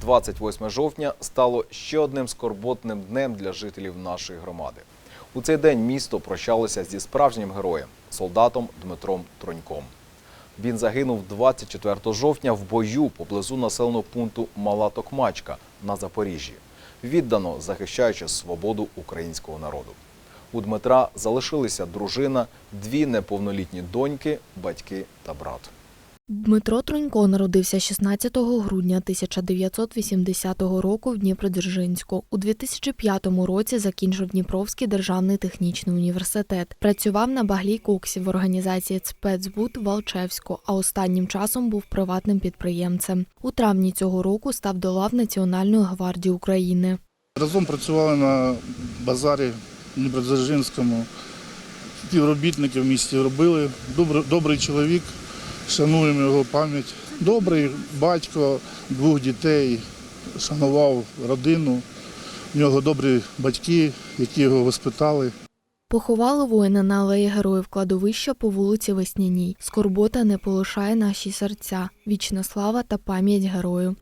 28 жовтня стало ще одним скорботним днем для жителів нашої громади. У цей день місто прощалося зі справжнім героєм, солдатом Дмитром Троньком. Він загинув 24 жовтня в бою поблизу населеного пункту Мала Токмачка на Запоріжжі, віддано захищаючи свободу українського народу. У Дмитра залишилися дружина, дві неповнолітні доньки, батьки та брат. Дмитро Тронько народився 16 грудня 1980 року в Дніпродзержинську. У 2005 році закінчив Дніпровський державний технічний університет. Працював на баглій коксі в організації «Спецбуд» Валчевську, а останнім часом був приватним підприємцем. У травні цього року став до лав Національної гвардії України. Разом працювали на базарі Дніпродзержинському. Співробітники в місті робили. Добрий, добрий чоловік, шануємо його пам'ять. Добрий батько двох дітей, шанував родину. У нього добрі батьки, які його воспитали. Поховали воїна на алеї героїв кладовища по вулиці Весняній. Скорбота не полишає наші серця. Вічна слава та пам'ять герою.